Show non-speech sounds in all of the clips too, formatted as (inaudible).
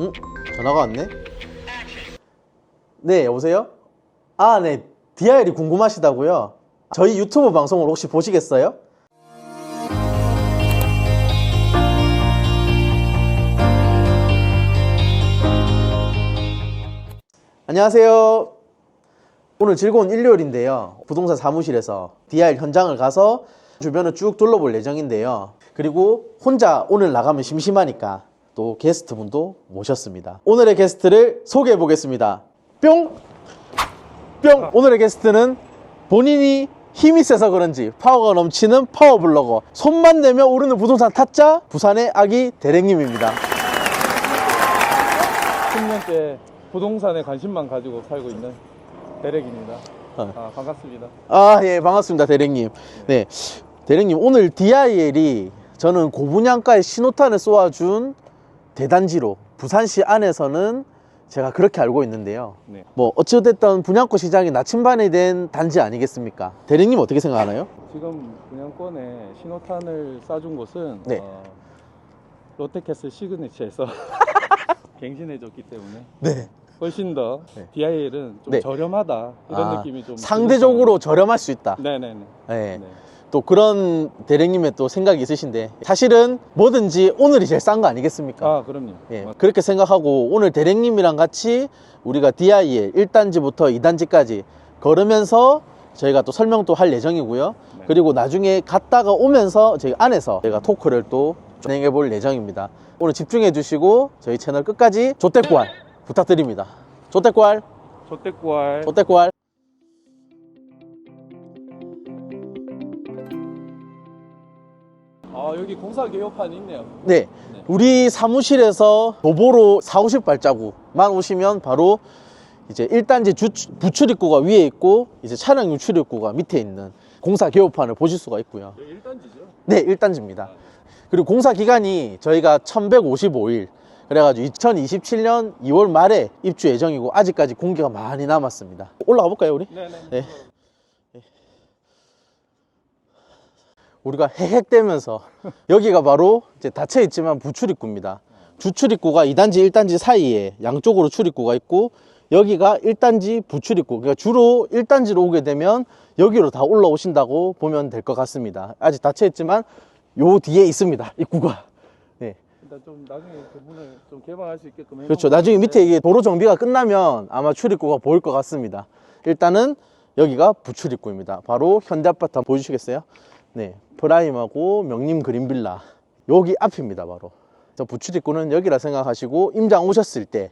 응? 전화가 왔네? 네, 여보세요? 아, 네. DIL이 궁금하시다고요? 저희 유튜브 방송을 혹시 보시겠어요? 안녕하세요. 오늘 즐거운 일요일인데요. 부동산 사무실에서 DIR 현장을 가서 주변을 쭉 둘러볼 예정인데요. 그리고 혼자 오늘 나가면 심심하니까 또 게스트분도 모셨습니다. 오늘의 게스트를 소개해 보겠습니다. 뿅! 뿅! 오늘의 게스트는 본인이 힘이 세서 그런지 파워가 넘치는 파워블로거 손만 내면 오르는 부동산 타짜 부산의 아기 대랭님입니다. 10년째 부동산에 관심만 가지고 살고 있는 대렉입니다. 어. 아, 반갑습니다. 아, 예, 반갑습니다, 대령님. 네. 대령님, 오늘 DIL이 저는 고분양가의 신호탄을 쏘아준 대단지로 부산시 안에서는 제가 그렇게 알고 있는데요. 네. 뭐, 어찌됐든 분양권 시장이 나침반이 된 단지 아니겠습니까? 대령님 어떻게 생각하나요? 지금 분양권에 신호탄을 쏴준 곳은 네. 어, 롯데캐슬 시그니처에서 (laughs) 갱신해줬기 때문에 네. 훨씬 더 네. DIL은 좀 네. 저렴하다 이런 아, 느낌이 좀 상대적으로 저렴할 수 있다. 네네네. 네. 네. 또 그런 대령님의 또 생각이 있으신데, 사실은 뭐든지 오늘이 제일 싼 거 아니겠습니까? 아 그럼요. 예, 맞- 그렇게 생각하고 오늘 대령님이랑 같이 우리가 DI의 1단지부터 2단지까지 걸으면서 저희가 또 설명도 할 예정이고요. 네. 그리고 나중에 갔다가 오면서 저희 안에서 저희가 토크를 또 진행해 볼 예정입니다. 오늘 집중해 주시고 저희 채널 끝까지 조태꾸알 부탁드립니다. 조태꾸알, 조태구알 조태꾸알. 아 여기 공사 개요판이 있네요. 네. 네. 우리 사무실에서 도보로 4, 50 발자국만 오시면 바로 이제 1단지 주, 부출입구가 위에 있고 이제 차량용 출입구가 밑에 있는 공사 개요판을 보실 수가 있고요. 여기 1단지죠? 네, 1단지입니다. 그리고 공사 기간이 저희가 1155일 그래가지고 2027년 2월 말에 입주 예정이고 아직까지 공기가 많이 남았습니다. 올라가 볼까요, 우리? 네네. 네. 우리가 헤헷대면서 여기가 바로 이제 닫혀 있지만 부출입구입니다. 주출입구가 2단지, 1단지 사이에 양쪽으로 출입구가 있고 여기가 1단지 부출입구. 그러니까 주로 1단지로 오게 되면 여기로 다 올라오신다고 보면 될 것 같습니다. 아직 닫혀 있지만 요 뒤에 있습니다. 입구가. 네. 일단 좀 나중에 그 문을 좀 개방할 수 있게끔 그렇죠. 해놓은 나중에 밑에 이게 도로 정비가 끝나면 아마 출입구가 보일 것 같습니다. 일단은 여기가 부출입구입니다. 바로 현대 아파트 한번 보여주시겠어요? 네. 프라임하고 명림 그린빌라. 여기 앞입니다, 바로. 저 부출입구는 여기라 생각하시고 임장 오셨을 때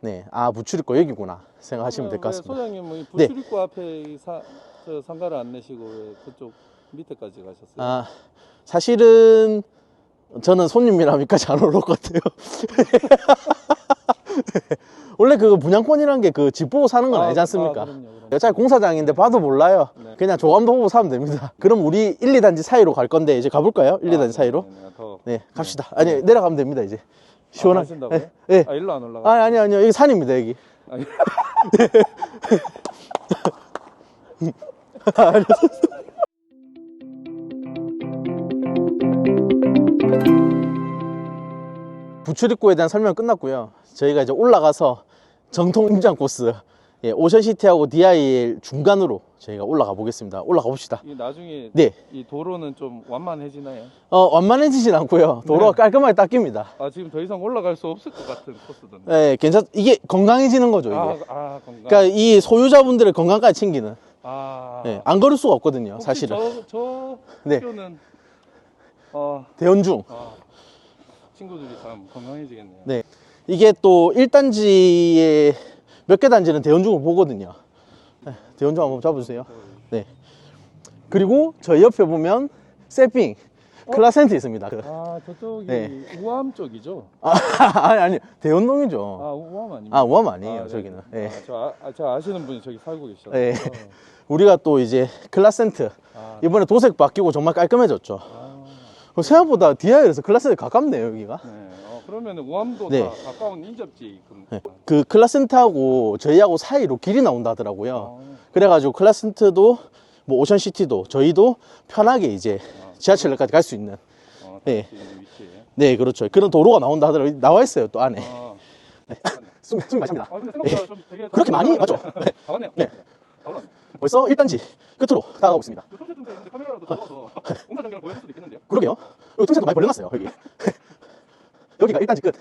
네. 아, 부출입구 여기구나 생각하시면 될것왜 같습니다. 소장님은 이 네. 부출입구 앞에 이 사, 저 상가를 안 내시고 왜 그쪽 밑에까지 가셨어요? 아, 사실은 저는 손님이라 여기까지 안올것 같아요. (laughs) 원래 그 분양권이란 게그 집 보고 사는 건 아, 아니지 않습니까? 아, 그럼요, 그럼요. 어차피 공사장인데 봐도 몰라요. 네. 그냥 조감도 보고 사면 됩니다. (laughs) 그럼 우리 1, 2단지 사이로 갈 건데 이제 가볼까요? 1, 2단지 아, 사이로? 네, 네, 더. 네, 갑시다. 아니, 내려가면 됩니다, 이제. 시원하게. 아? 네. 네. 아, 일로 안 올라가. 아니, 아니, 아니요. 여기 산입니다, 여기. (laughs) 아 부출입구에 대한 설명 끝났고요. 저희가 이제 올라가서 정통 임장 코스, 예, 오션시티하고 DIL 중간으로 저희가 올라가 보겠습니다. 올라가 봅시다. 이 나중에 네. 이 도로는 좀 완만해지나요? 어, 완만해지진 않고요. 도로가 네. 깔끔하게 닦입니다. 아 지금 더 이상 올라갈 수 없을 것 같은 코스던데. 예, 괜찮, 이게 건강해지는 거죠, 이게. 아, 아 건강. 그러니까 이 소유자분들의 건강까지 챙기는. 아. 예, 안 걸을 수가 없거든요, 사실은. 저, 저 네. 어, 대연 중. 아, 친구들이 참 건강해지겠네요. 네. 이게 또 1단지에 몇 개 단지는 대연중을 보거든요. 네, 대연중 한번 잡아주세요. 네. 그리고 저희 옆에 보면 세핑 클라센트 있습니다. 그- 아 저쪽이 네. 우암 쪽이죠? 아, (laughs) 아니, 아니, 대연동이죠. 아 우암 아닙니까? 아, 우암 아니에요, 네. 저기는. 예. 아, 저, 아, 저 아시는 분이 저기 살고 계셔. 예. 우리가 또 이제 클라센트 아, 이번에 도색 바뀌고 정말 깔끔해졌죠. 아, 생각보다 DIL에서 클라센트 가깝네요, 여기가. 네. 어, 그러면 우암도 네. 다 가까운 인접지. 네. 그 클라센트하고 저희하고 사이로 길이 나온다 하더라고요. 아, 그래가지고 클라센트도 뭐 오션시티도 저희도 편하게 이제 지하철역까지 갈 수 있는 어, 네. 네. 네 그렇죠 그런 도로가 나온다 하더라고요 나와 있어요 또 안에 아, 숨, 숨이 많이 찹니다. 아, 되게 그렇게 많이 맞죠? 네. 네. 다 올랐네. 벌써 1단지 끝으로 다가가고 있습니다. 그 중에 이제 카메라라도 잡아서 공사 전개를 보여줄 수도 있겠는데요. 그러게요. 여기 틈새도 많이 벌려놨어요. 여기. (laughs) 여기가 1단지 끝.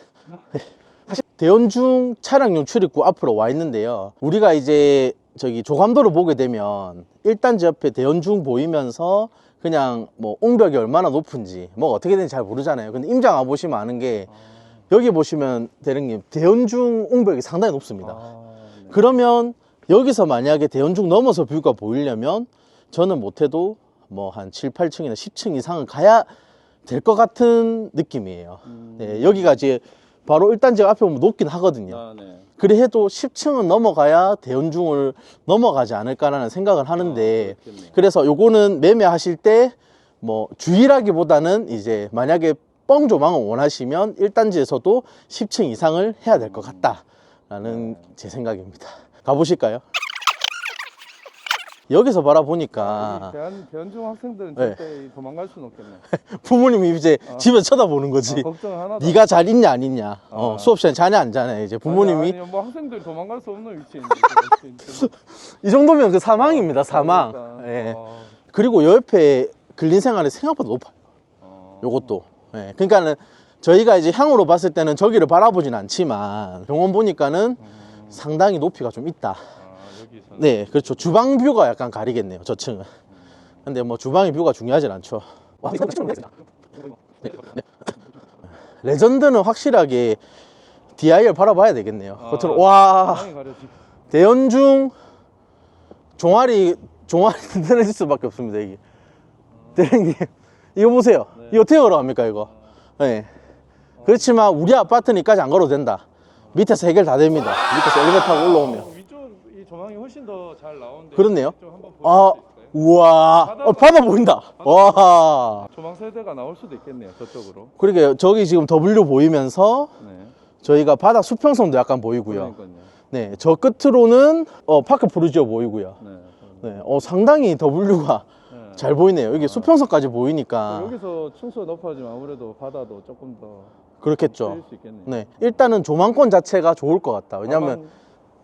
네. 사실 대연중 차량용 출입구 앞으로 와 있는데요. 우리가 이제 저기 조감도를 보게 되면 1단지 옆에 대연중 보이면서 그냥 뭐 옹벽이 얼마나 높은지 뭐 어떻게 되는지 잘 모르잖아요. 근데 임장 와 보시면 아는 게 여기 보시면 대령님 대연중 옹벽이 상당히 높습니다. 아, 네. 그러면 여기서 만약에 대연중 넘어서 뷰가 보이려면 저는 못해도 뭐 한 7, 8층이나 10층 이상은 가야 될 것 같은 느낌이에요. 음. 네, 여기가 이제 바로 1단지가 앞에 보면 높긴 하거든요. 아, 네. 그래 해도 10층은 넘어가야 대연중을 넘어가지 않을까라는 생각을 하는데 아. 그래서 요거는 매매하실 때 뭐 주의라기보다는 이제 만약에 뻥 조망을 원하시면 1단지에서도 10층 이상을 해야 될 것 같다라는 제 생각입니다. 가보실까요? 여기서 바라보니까 대한 대한중 학생들은 네. 절대 도망갈 수는 없겠네. (laughs) 부모님이 이제 집에서 쳐다보는 거지. 아, 걱정 하나도. 네가 잘 있냐 안 있냐. 어, 아. 수업 시간에 자냐 안 자냐. 이제 부모님이 아니, 아니, 뭐 학생들 도망갈 수 없는 (laughs) 있는 이 정도면 그 사망입니다. 사망. 예. 어, 그리고 옆에 근린 생활이 생각보다 높아요. 어. 요것도. 예. 그러니까는 저희가 이제 향으로 봤을 때는 저기를 바라보진 않지만 병원 보니까는 음, 상당히 높이가 좀 있다. 아, 여기서. 네, 그렇죠. 주방 뷰가 약간 가리겠네요. 저층은. 근데 뭐 주방의 뷰가 중요하진 않죠. 와, 이거 미쳤네. 네, 네. 레전드는 확실하게 DIR 바라봐야 되겠네요. 아, 겉으로 와. 대연중 종아리 종아리 (laughs) 튼튼해질 수밖에 없습니다 이게. 대령님 이거 보세요. 네. 이거 어떻게 걸어갑니까 이거? 네. 그렇지만 우리 아파트니까지 안 걸어도 된다. 밑에서 해결 다 됩니다. 밑에서 엘리베이터 타고 올라오면. 어, 위쪽 이 조망이 훨씬 더 잘 나오는데. 그렇네요. 한번 아, 수 있을까요? 우와, 어, 바다 보인다. 와. 조망 세대가 나올 수도 있겠네요. 저쪽으로. 그러게 저기 지금 W 보이면서 네. 저희가 바다 수평선도 약간 보이고요. 그러니까요. 네, 저 끝으로는 어, 파크 푸르지오 보이고요. 네. 네, 어, 상당히 W가 네. 잘 보이네요. 여기 수평선까지 보이니까 여기서 층수가 높아지면 아무래도 바다도 조금 더 그렇겠죠. 네, 일단은 조망권 자체가 좋을 것 같다. 왜냐하면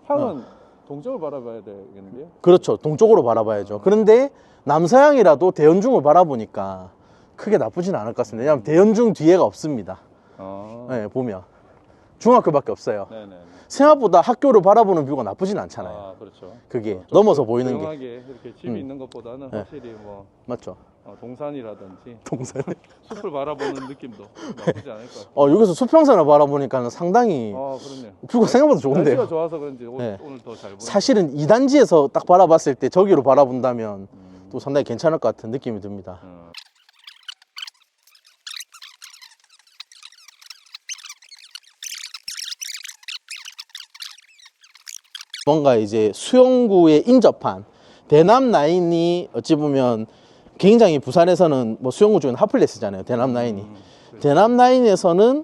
향은 동쪽을 바라봐야 되겠는데요. 그렇죠. 동쪽으로 바라봐야죠. 그런데 남서향이라도 대연중을 바라보니까 크게 나쁘진 않을 것 같습니다. 왜냐하면 대연중 뒤에가 없습니다. 아. 네, 보면 중학교밖에 없어요. 네네. 생각보다 학교를 바라보는 뷰가 나쁘진 않잖아요. 아 그렇죠. 그게 어, 좀 넘어서 보이는 게 이렇게 집이 음. 있는 것보다는 네. 확실히 뭐 맞죠. 어, 동산이라든지 동산. (laughs) 숲을 바라보는 느낌도 나쁘지 않을 것 같아요. 어 여기서 수평선을 바라보니까 상당히 아 그렇네요. 뷰가 생각보다 날씨가 좋은데요. 좋아서 그런지 오, 네. 오늘 더 잘 보여요. 사실은 2단지에서 딱 바라봤을 때 저기로 바라본다면 음. 또 상당히 괜찮을 것 같은 느낌이 듭니다. 어. 뭔가 이제 수영구에 인접한 대남 라인이 어찌 보면 굉장히 부산에서는 뭐 수영구 중에 핫플레스잖아요. 대남 라인이. 음, 그렇죠. 대남 라인에서는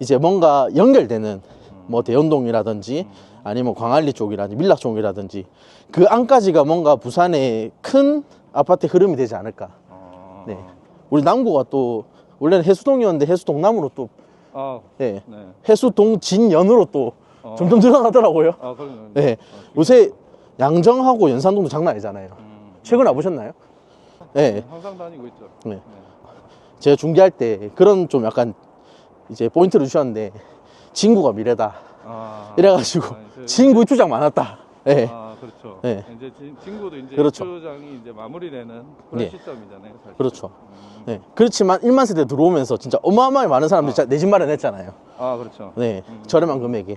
이제 뭔가 연결되는 뭐 대연동이라든지 아니면 광안리 쪽이라든지 밀락 쪽이라든지 그 안까지가 뭔가 부산의 큰 아파트 흐름이 되지 않을까. 아, 네. 우리 남구가 또 원래는 해수동이었는데 해수동남으로 또 아, 예, 네. 해수동 진연으로 또 어. 점점 들어가더라고요. 아, 그러면. 네. 요새 양정하고 연산동도 장난 아니잖아요. 음, 최근 와보셨나요? 네. 항상 다니고 있죠. 네. 제가 중계할 때 그런 좀 약간 이제 포인트를 주셨는데 진구가 미래다. 아, 이래가지고 아, 이제- 진구 투장 많았다. 네. 아, 그렇죠. 네. 이제 진, 친구도 이제 그렇죠. 입주장이 이제 마무리되는 그런 네. 시점이잖아요. 사실. 그렇죠. 음. 네. 그렇지만 1만 세대 들어오면서 진짜 어마어마하게 많은 사람들이 내집 마련했잖아요. 아, 그렇죠. 네. 저렴한 금액에.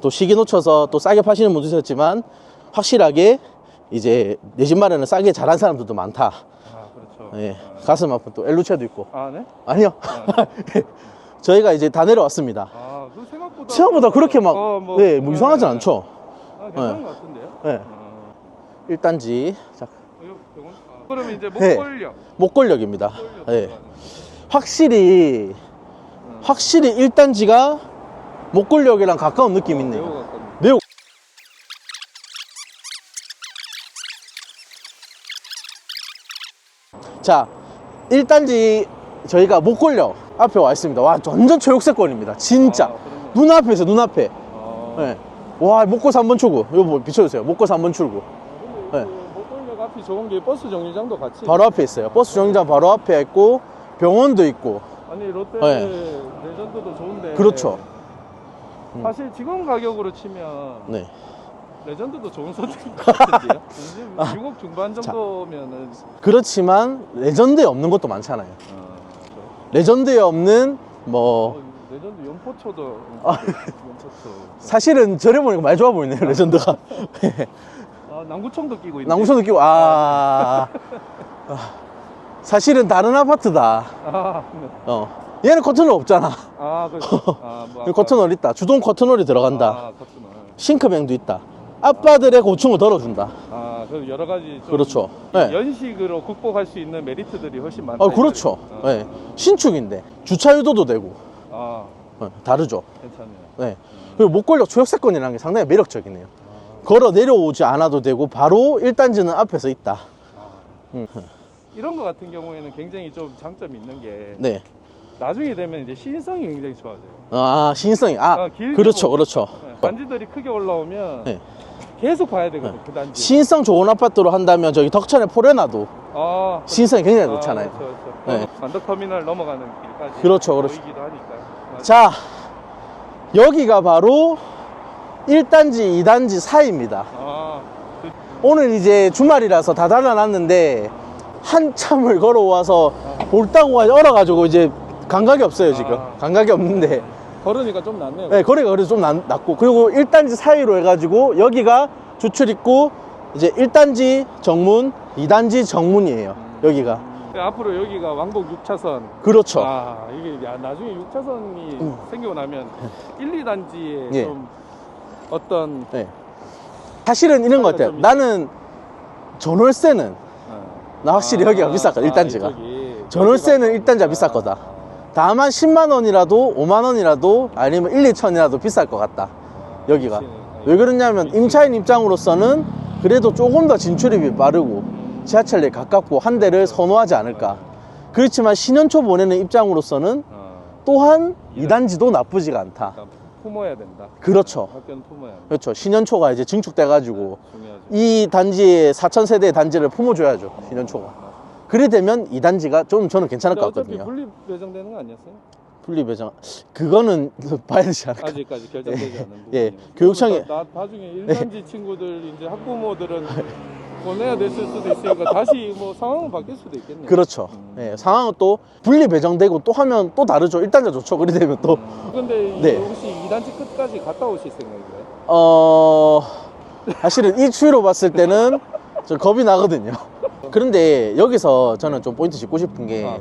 또 시기 놓쳐서 또 싸게 파시는 분도 있었지만 확실하게 이제 내 집 마련을 싸게 잘한 사람들도 많다. 아. 네. 가슴 아픈 또 엘루체도 있고. 아, 네? 아니요. (laughs) 저희가 이제 다 내려왔습니다. 아, 그 생각보다 생각보다 그렇게 막, 어, 뭐, 네, 뭐 이상하진 네. 않죠. 아, 괜찮은 것 같은데요? 네. 어, 1단지. 자? 아, 그러면 이제 네. 목걸력. 목골역입니다. 목걸력 네. 들어가는. 확실히, 음. 확실히 1단지가 목골역이랑 가까운 느낌 어, 있네요. 매우 가깝네. 매우. 자, 1단지 저희가 목골역 앞에 와 있습니다. 와, 완전 초록색권입니다. 진짜. 아. 눈앞에서 눈앞에. 네. 와, 목고사 3번 출구. 이거 뭐 비춰주세요. 목고사 3번 출구. 네. 목골역 앞이 좋은 게 버스 정류장도 같이. 바로 앞에 있어요. 버스 정류장 바로 앞에 있고, 병원도 있고. 아니 롯데 네. 레전드도 좋은데. 그렇죠. 사실 지금 가격으로 치면 네. 레전드도 좋은 선택인 것 같은데요. (laughs) 지금 6억 중반 정도면은. 그렇지만, 레전드에 없는 것도 많잖아요. 어, 그렇죠. 레전드에 없는, 뭐, 어, 레전드 연포초도. 아. 연포초. 사실은 저래 보니까 많이 좋아 보이네요, 레전드가. 아 남구청도 끼고 있네. 낭구선도 끼고, 아. 아. 사실은 다른 아파트다. 아, 네. 어. 얘는 커튼홀 없잖아. 아, 그렇죠. 아, 뭐 여기 (laughs) 커튼홀 있다. 주동 커튼홀이 들어간다. 아, 커튼홀. 싱크뱅도 있다. 아빠들의 고충을 덜어준다. 아, 그 여러 가지 좀 그렇죠. 네. 연식으로 극복할 수 있는 메리트들이 훨씬 많다. 아, 그렇죠. 어. 네. 신축인데 주차 유도도 되고 아, 어, 다르죠. 괜찮네요. 네. 그리고 목골역 초역세권이라는 게 상당히 매력적이네요. 걸어 내려오지 않아도 되고 바로 1단지는 앞에서 있다. 음. 이런 거 같은 경우에는 굉장히 좀 장점이 있는 게 네. 나중에 되면 이제 시인성이 굉장히 좋아져요. 아 신성이 아 아, 길게 그렇죠 보고. 그렇죠. 네, 단지들이 크게 올라오면 네. 계속 봐야 되거든 그 단지. 신성 좋은 아파트로 한다면 저기 덕천의 포레나도 아, 신성이 굉장히 아, 좋잖아요. 그렇죠, 그렇죠. 네. 완덕터미널 넘어가는 길까지 그렇죠, 그렇죠. 보이기도 하니까. 맞아. 자 여기가 바로 1단지 2단지 사이입니다. 아, 그, 오늘 이제 주말이라서 다 달라놨는데 한참을 걸어와서 볼따구가 얼어가지고 이제 감각이 없어요 지금 아. 감각이 없는데 걸으니까 좀 낫네요. 네, 거리가 그래도 좀 낫, 낫고 그리고 1단지 사이로 해가지고 여기가 주출 입구 이제 1단지 정문 2단지 정문이에요 여기가 네, 앞으로 여기가 왕복 6차선. 그렇죠 아, 이게 야, 나중에 6차선이 음. 생기고 나면 1, 2단지에 예. 좀 어떤 네. 사실은 이런 것 같아요 좀 나는 전월세는 어, 나 확실히 여기가 비쌀 거다 1단지가 이쪽이. 전월세는 여기가- 1단지가 비쌀 거다. 아, 다만 10만 원이라도 5만 원이라도 아니면 1, 2천이라도 비쌀 것 같다. 여기가. 그렇지. 왜 그러냐면 임차인 입장으로서는 그래도 조금 더 진출입이 빠르고 지하철에 가깝고 한 대를 선호하지 않을까. 그렇지만 신현초 보내는 입장으로서는 어, 또한 2단지도 나쁘지가 않다. 품어야 된다. 그렇죠. 학교는 품어야 된다. 그렇죠. 신현초가 이제 증축돼 가지고 중요하죠. 이 단지에 4천 세대의 단지를 품어줘야죠 신현초가 그래 되면 2단지가 좀 저는 괜찮을 것 같거든요 분리 배정되는 거 아니었어요? 분리 배정 그거는 봐야 되지 않을까 아직까지 결정되지 않은 부분이. 예, 교육청에- 나, 나중에 일단지 친구들 이제 학부모들은 보내야 됐을 수도 있으니까 다시 뭐 상황은 바뀔 수도 있겠네요. 그렇죠. 음. 예, 상황은 또 분리 배정되고 또 하면 또 다르죠. 일단은 좋죠. 그래 되면 또, 음. 근데 네. 혹시 2단지 끝까지 갔다 오실 생각인가요? 어, 사실은 이 추이로 봤을 때는 좀 겁이 나거든요. 그런데 여기서 저는 좀 포인트 짚고 싶은 게, 아?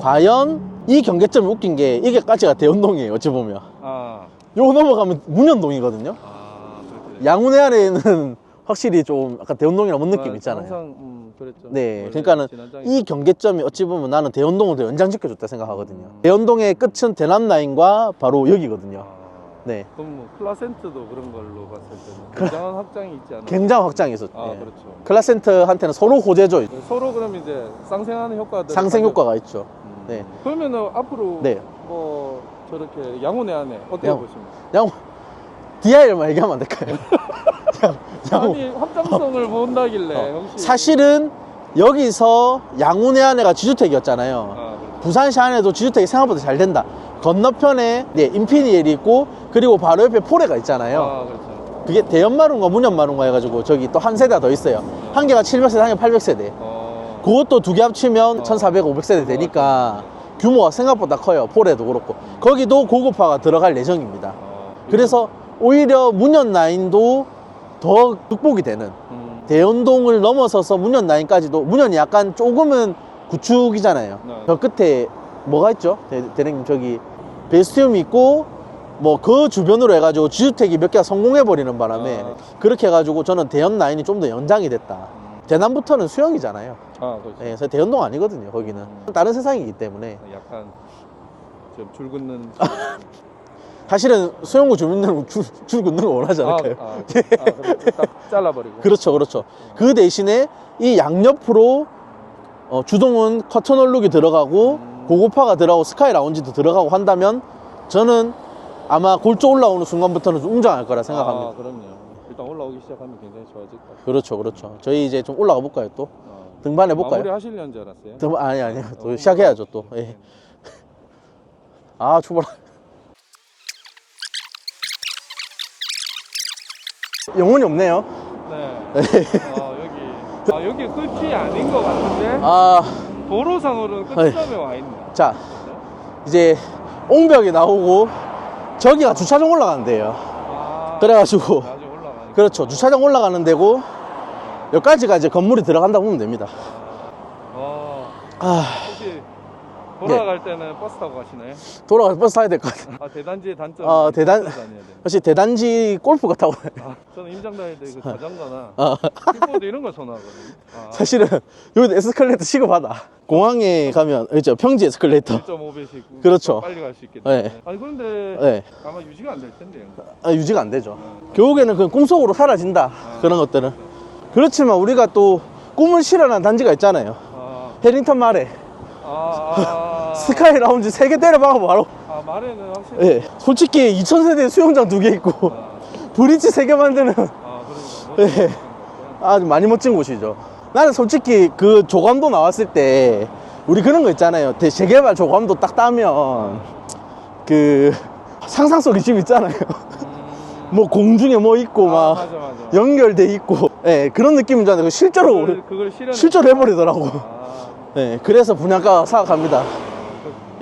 과연 이 경계점이 웃긴 게, 이게까지가 대운동이에요. 어찌 보면. 아, 요 넘어가면 문현동이거든요. 아, 양운의 아래에는 (laughs) 확실히 좀 약간 대운동이랑 뭔 느낌 있잖아요. 항상 음. 네, 그러니까는 이 경계점이 어찌 보면 나는 대운동을 더 연장시켜줬다 생각하거든요. 음. 대운동의 끝은 대남 라인과 바로 여기거든요. 아, 네. 그럼 뭐 클라센트도 그런 걸로 봤을 때는 굉장한 확장이 있지 않나요? 굉장히 확장이 있었죠. 아, 예. 그렇죠. 클라센트한테는 서로 호재죠. 서로 그럼 이제 상생하는 효과들 상생 효과가 있죠. 음. 네. 그러면은 앞으로 네. 뭐 저렇게 양혼의 안에 어떻게 양- 보십니까? 양 DIR만 얘기하면 안 될까요? 양- (laughs) (laughs) 양- 아니 확장성을 본다길래 어, 혹시 사실은 여기서 양운의 아내가 지주택이었잖아요. 아, 그렇죠. 부산시 안에도 지주택이 생각보다 잘 된다. 건너편에 네, 인피니엘이 있고 그리고 바로 옆에 포레가 있잖아요. 아, 그렇죠. 그게 대연마룬과 문연마룬과 해가지고 저기 또 한 세대가 더 있어요. 한 개가 700세대, 한 개가 800세대. 어, 그것도 두 개 합치면 어. 1,400, 500세대 되니까 규모가 생각보다 커요. 포레도 그렇고. 거기도 고급화가 들어갈 예정입니다. 어, 그래서 오히려 문연 라인도 더 극복이 되는 음, 대연동을 넘어서서 문연 라인까지도 문연이 약간 조금은 구축이잖아요. 네. 저 끝에 뭐가 있죠? 대, 대령님 저기 베스티움이 있고 뭐 그 주변으로 해가지고 지주택이 몇 개가 성공해버리는 바람에 아. 그렇게 해가지고 저는 대연 라인이 좀 더 연장이 됐다. 음. 대남부터는 수영이잖아요. 아, 그렇죠. 예, 그래서 대연동 아니거든요. 거기는 음. 다른 세상이기 때문에 약간 좀 줄긋는 (laughs) 사실은 수영구 주민들은 줄, 줄 긋는 거 원하지 아, 않을까요? 아, 아, 그렇죠. 딱 잘라버리고 그렇죠, 그렇죠. 그 대신에 이 양옆으로 어, 주동은 커튼 얼룩이 들어가고 음. 고고파가 들어가고 스카이 라운지도 들어가고 한다면 저는 아마 골조 올라오는 순간부터는 좀 웅장할 거라 생각합니다. 아, 그럼요. 일단 올라오기 시작하면 굉장히 좋아질 것 같아요. 그렇죠, 그렇죠. 저희 이제 좀 올라가 볼까요, 또? 어. 등반해 볼까요? 마무리 하시려는 줄 알았어요. 등 아니 아니 또 시작해야죠 또. 예. 아 출발. (laughs) 영혼이 없네요. 네. 아, 여기. 아, 여기 끝이 아닌 것 같은데? 아, 도로상으로는 끝점에 와 있네. 자 이제 옹벽이 나오고 저기가 주차장 올라가는 데요. 아, 그래가지고 나중에 올라가니까. 그렇죠 주차장 올라가는 데고 여기까지가 이제 건물이 들어간다 보면 됩니다. 어, 아 혹시 돌아갈 때는 버스 타고 가시나요? 돌아가서 버스 타야 될 것 같아. 아, 대단지의 단점. 어, 대단- 버스 다녀야 돼. 역시 대단지 골프가 타고. 아, 저는 임장 다닐 때그 자전거나 어. 킥보드 이런 걸 선호하거든요. 아, 사실은 여기도 에스컬레이터 취급하다. 공항에 가면 그렇죠 평지 에스컬레이터. 1.5배씩 그렇죠. 빨리 갈 수 있겠다. 네. 아니 그런데 네. 아마 유지가 안 될 텐데요. 아, 유지가 안 되죠. 결국에는 그 꿈속으로 사라진다. 그런 것들은. 그렇지만 우리가 또 꿈을 실현한 단지가 있잖아요. 아, 해링턴 마레. 아, 아, 스카이 라운지 세개 때려박아 바로. 아 말에는 확실히. 예. 솔직히 2000세대 수영장 두 개 있고 아, 브릿지 세개 만드는 아 그러니까. 예. 아주 많이 멋진 곳이죠. 나는 솔직히 그 조감도 나왔을 때 우리 그런 거 있잖아요. 대- 재개발 조감도 딱 따면 그 상상 속의 집 있잖아요. 뭐 공중에 뭐 있고 아, 막 맞아 맞아. 연결돼 있고 예 그런 느낌이잖아요. 그 실제로 우리- 그걸, 그걸 실현. 실제로 해버리더라고. 아, 예 그래서 분양가 사각합니다.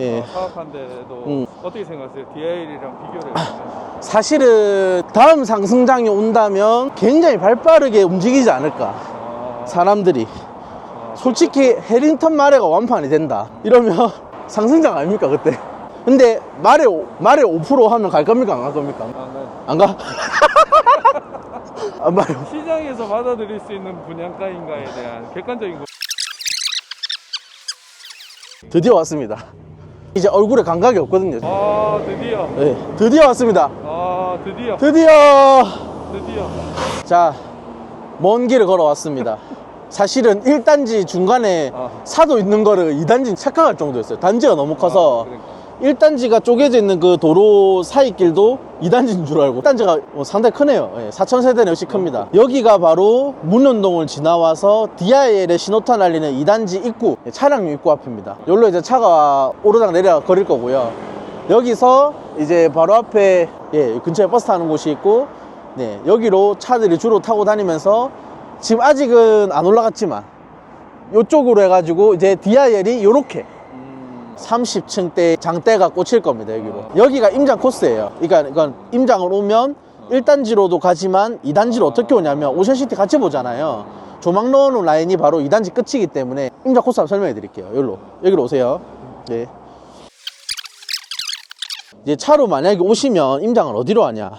그, 예. 어, 사업한데도 음. 어떻게 생각하세요? DIL이랑 비교를 해보면. 사실은 다음 상승장이 온다면 굉장히 발빠르게 움직이지 않을까 아, 사람들이 아, 솔직히 해링턴 마레가 완판이 된다 이러면 (laughs) 상승장 아닙니까 그때 근데 마레 오- 마레 5% 하면 갈 겁니까 안 갈 겁니까 아, 네. 안 가? (laughs) 시장에서 받아들일 수 있는 분양가인가에 대한 객관적인 거. 드디어 왔습니다 이제 얼굴에 감각이 없거든요 아 드디어. 네, 드디어 왔습니다 아 드디어. 드디어 드디어. 자, 먼 길을 걸어왔습니다. (laughs) 사실은 1단지 중간에 아. 사도 있는 거를 2단지 착각할 정도였어요. 단지가 너무 커서 아, 1단지가 쪼개져 있는 그 도로 사이 길도 2단지인 줄 알고 1단지가 뭐 상당히 크네요. 4,000세대는 역시 큽니다. 여기가 바로 문현동을 지나와서 DIL의 신호탄 날리는 2단지 입구, 예, 차량용 입구 앞입니다. 여기로 이제 차가 오르락 내리락 거릴 거고요. 여기서 이제 바로 앞에 예, 근처에 버스 타는 곳이 있고 네, 여기로 차들이 주로 타고 다니면서 지금 아직은 안 올라갔지만 이쪽으로 해가지고 이제 DIL이 요렇게 음, 30층 대 장대가 꽂힐 겁니다 여기로. 여기가 임장 코스예요. 그러니까 이건 임장을 오면 1단지로도 가지만 2단지로 어떻게 오냐면 오션시티 같이 보잖아요. 조망 넣어놓은 라인이 바로 2단지 끝이기 때문에 임장 코스 한번 설명해 드릴게요. 여기로. 여기로 오세요. 네. 이제 차로 만약에 오시면 임장을 어디로 하냐?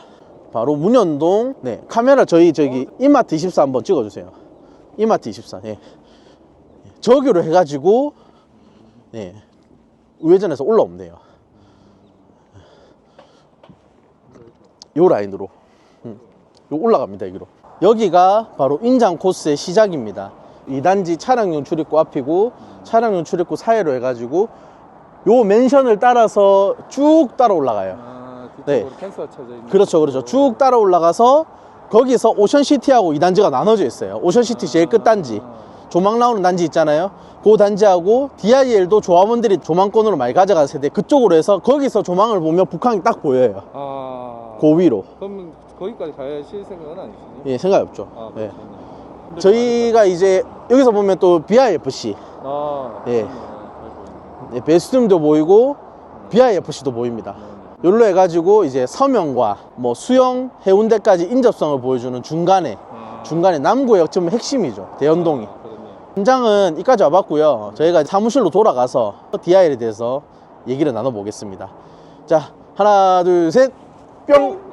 바로 문현동 네 카메라 저희 저기 이마트 24 한번 찍어주세요. 이마트 24 예. 저기로 해가지고 네 우회전해서 올라오면 돼요 요 라인으로 음, 요 올라갑니다 여기로 여기가 바로 인장 코스의 시작입니다 2단지 차량용 출입구 앞이고 차량용 출입구 사이로 해가지고 요 맨션을 따라서 쭉 따라 올라가요 아, 네. 그렇죠, 그렇죠. 쭉 따라 올라가서 거기서 오션시티하고 이 단지가 나눠져 있어요. 오션시티 제일 끝 단지. 조망 나오는 단지 있잖아요. 그 단지하고 DIL도 조합원들이 조망권으로 많이 가져간 세대 그쪽으로 해서 거기서 조망을 보면 북한이 딱 보여요. 아. 그 위로. 그러면 거기까지 가실 생각은 아니시죠? 예, 생각이 없죠. 아, 예. 저희가 이제 여기서 보면 또 BIFC, 아, 예. 예, 베스툼도 보이고 BIFC도 보입니다. 요로 해가지고 이제 서명과 뭐 수영, 해운대까지 인접성을 보여주는 중간에 아, 중간에 남구역 좀 핵심이죠. 대연동이. 현장은 이까지 와봤고요. 저희가 사무실로 돌아가서 DIL에 대해서 얘기를 나눠보겠습니다. 자, 하나, 둘, 셋, 뿅!